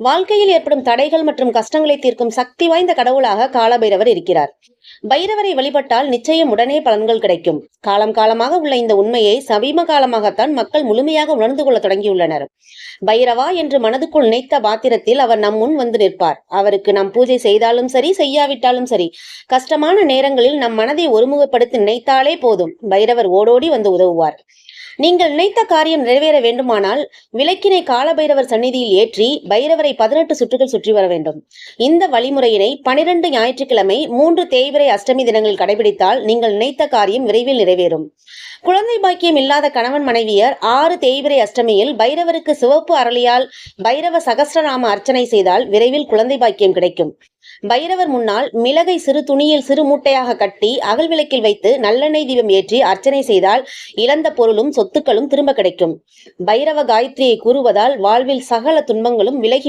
வாழ்க்கையில் ஏற்படும் தடைகள் மற்றும் கஷ்டங்களை தீர்க்கும் சக்தி வாய்ந்த கடவுளாக காலபைரவர் இருக்கிறார். பைரவரை வழிபட்டால் நிச்சயம் உடனே பலன்கள் கிடைக்கும். காலம் காலமாக உள்ள இந்த உண்மையை சமீப காலமாகத்தான் மக்கள் முழுமையாக உணர்ந்து கொள்ள தொடங்கியுள்ளனர். பைரவா என்று மனதுக்குள் நினைத்த பாத்திரத்தில் அவர் நம் முன் வந்து நிற்பார். அவருக்கு நாம் பூஜை செய்தாலும் சரி செய்யாவிட்டாலும் சரி கஷ்டமான நேரங்களில் நம் மனதை ஒருமுகப்படுத்தி நினைத்தாலே போதும். பைரவர் ஓடோடி வந்து உதவுவார். நீங்கள் நினைத்த காரியம் நிறைவேற வேண்டுமானால் விளக்கினை காலபைரவர் சந்நிதியில் ஏற்றி பைரவரை பதினெட்டு சுற்றுகள் சுற்றி வர வேண்டும். இந்த வழிமுறையினை பனிரெண்டு ஞாயிற்றுக்கிழமை மூன்று தேய்பிரை அஷ்டமி தினங்கள் கடைபிடித்தால் நீங்கள் நினைத்த காரியம் விரைவில் நிறைவேறும். குழந்தை பாக்கியம் இல்லாத கணவன் மனைவியர் ஆறு தேய்பிரை அஷ்டமியில் பைரவருக்கு சிவப்பு அரளியால் பைரவ சகசிரநாம அர்ச்சனை செய்தால் விரைவில் குழந்தை பாக்கியம் கிடைக்கும். பைரவர் முன்னால் மிளகை சிறு துணியில் சிறு மூட்டையாக கட்டி அகல் விளக்கில் வைத்து நல்லெண்ணெய் தீபம் ஏற்றி அர்ச்சனை செய்தால் இழந்த பொருளும் சொத்துக்களும் திரும்ப கிடைக்கும். பைரவ காயத்ரியை கூறுவதால் வாழ்வில் சகல துன்பங்களும் விலகி